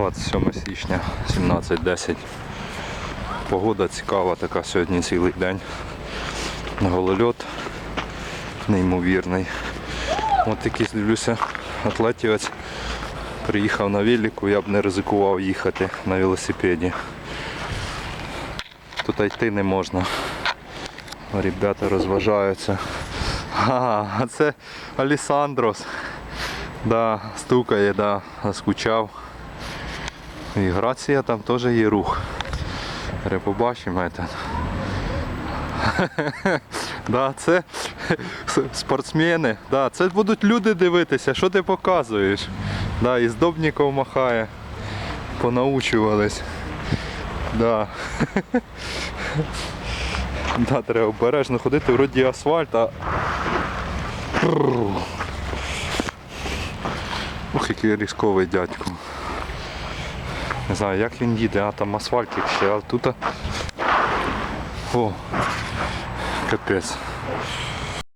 27 січня 17.10. Погода цікава така сьогодні цілий день. Голольот неймовірний. От якийсь дивлюся, атлетівець приїхав на велику, я б не ризикував їхати на велосипеді. Тут йти не можна. Ребята розважаються. Ага, а це Алісандрос. Да, стукає, да, скучав. І Грація там теж є рух. Побачимо. Да, це спортсмени. Да, це будуть люди дивитися, що ти показуєш. Да, і Здобніков махає. Понаучувались. Да. Да, треба обережно ходити, вроді асфальт, а. Ух, який різковий дядько. Не знаю, як він їде, а там асфальтик ще, а тут. О, капець.